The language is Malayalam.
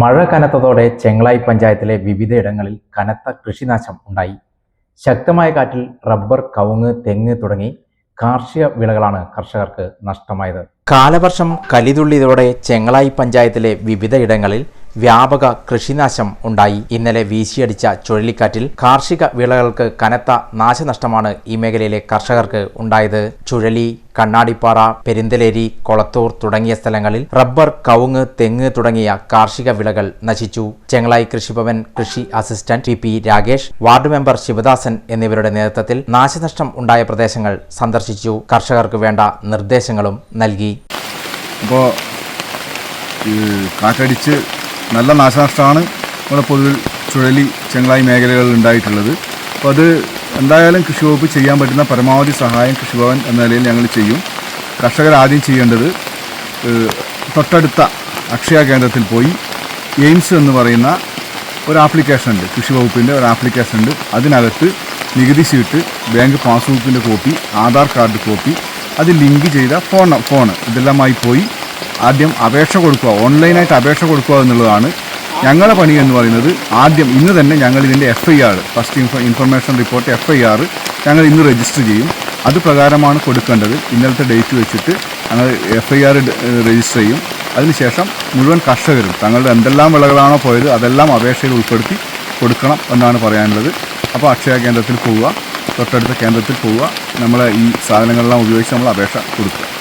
മഴ കനത്തതോടെ ചെങ്ങളായി പഞ്ചായത്തിലെ വിവിധയിടങ്ങളിൽ കനത്ത കൃഷിനാശം ഉണ്ടായി. ശക്തമായ കാറ്റിൽ റബ്ബർ കവുങ്ങ് തെങ്ങ് തുടങ്ങി കാർഷിക വിളകളാണ് കർഷകർക്ക് നഷ്ടമായത്. കാലവർഷം കലിതുള്ളിയതോടെ ചെങ്ങളായി പഞ്ചായത്തിലെ വിവിധയിടങ്ങളിൽ വ്യാപക കൃഷിനാശം ഉണ്ടായി. ഇന്നലെ വീശിയടിച്ച ചുഴലിക്കാറ്റിൽ കാർഷിക വിളകൾക്ക് കനത്ത നാശനഷ്ടമാണ് ഈ മേഖലയിലെ കർഷകർക്ക് ഉണ്ടായത്. ചുഴലി കണ്ണാടിപ്പാറ പെരിന്തലേരി കൊളത്തൂർ തുടങ്ങിയ സ്ഥലങ്ങളിൽ റബ്ബർ കവുങ്ങ് തെങ്ങ് തുടങ്ങിയ കാർഷിക വിളകൾ നശിച്ചു. ചെങ്ങളായി കൃഷിഭവൻ കൃഷി assistant T P Rakesh ward member Sivadasan എന്നിവരുടെ നേതൃത്വത്തിൽ നാശനഷ്ടം ഉണ്ടായ പ്രദേശങ്ങൾ സന്ദർശിച്ചു. കർഷകർക്ക് വേണ്ട നിർദ്ദേശങ്ങളും നൽകി. അപ്പോൾ കാറ്റടിച്ച് നല്ല നാശനഷ്ടമാണ് നമ്മുടെ പൊതുവിൽ ചുഴലി ചെങ്ങളായി മേഖലകളിൽ ഉണ്ടായിട്ടുള്ളത്. അപ്പോൾ അത് എന്തായാലും കൃഷി വകുപ്പ് ചെയ്യാൻ പറ്റുന്ന പരമാവധി സഹായം കൃഷിഭവൻ എന്ന നിലയിൽ ഞങ്ങൾ ചെയ്യും. കർഷകർ ആദ്യം ചെയ്യേണ്ടത് തൊട്ടടുത്ത അക്ഷയ കേന്ദ്രത്തിൽ പോയി എയിംസ് എന്ന് പറയുന്ന ഒരു ആപ്ലിക്കേഷൻ ഉണ്ട് കൃഷി വകുപ്പിന്റെ ഒരു ആപ്ലിക്കേഷൻ ഉണ്ട്. അതിനകത്ത് നികുതി ഷീട്ട് ബാങ്ക് പാസ്ബുക്കിന്റെ കോപ്പി ആധാർ കാർഡ് കോപ്പി അത് ലിങ്ക് ചെയ്ത ഫോൺ ഫോൺ ഇതെല്ലാമായി പോയി ആദ്യം അപേക്ഷ കൊടുക്കുക ഓൺലൈനായിട്ട് അപേക്ഷ കൊടുക്കുക എന്നുള്ളതാണ് ഞങ്ങളുടെ പണി എന്ന് പറയുന്നത്. ആദ്യം ഇന്ന് തന്നെ ഞങ്ങൾ ഇതിന്റെ F I R first info information report F I R ഞങ്ങൾ ഇന്ന് രജിസ്റ്റർ ചെയ്യും. അത് പ്രകാരമാണ് കൊടുക്കേണ്ടത്. ഇന്നലത്തെ ഡേറ്റ് വെച്ചിട്ട് ഞങ്ങൾ എഫ് ഐ ആർ രജിസ്റ്റർ ചെയ്യും. അതിനുശേഷം മുഴുവൻ കർഷകരും തങ്ങളുടെ എന്തെല്ലാം വിളകളാണോ പോയത് അതെല്ലാം അപേക്ഷയിൽ ഉൾപ്പെടുത്തി കൊടുക്കണം എന്നാണ് പറയാനുള്ളത്. അപ്പോൾ അക്ഷയ കേന്ദ്രത്തിൽ പോവുക തൊട്ടടുത്ത കേന്ദ്രത്തിൽ പോവുക. നമ്മളെ ഈ സാധനങ്ങളെല്ലാം ഉപയോഗിച്ച് നമ്മൾ അപേക്ഷ കൊടുക്കുക.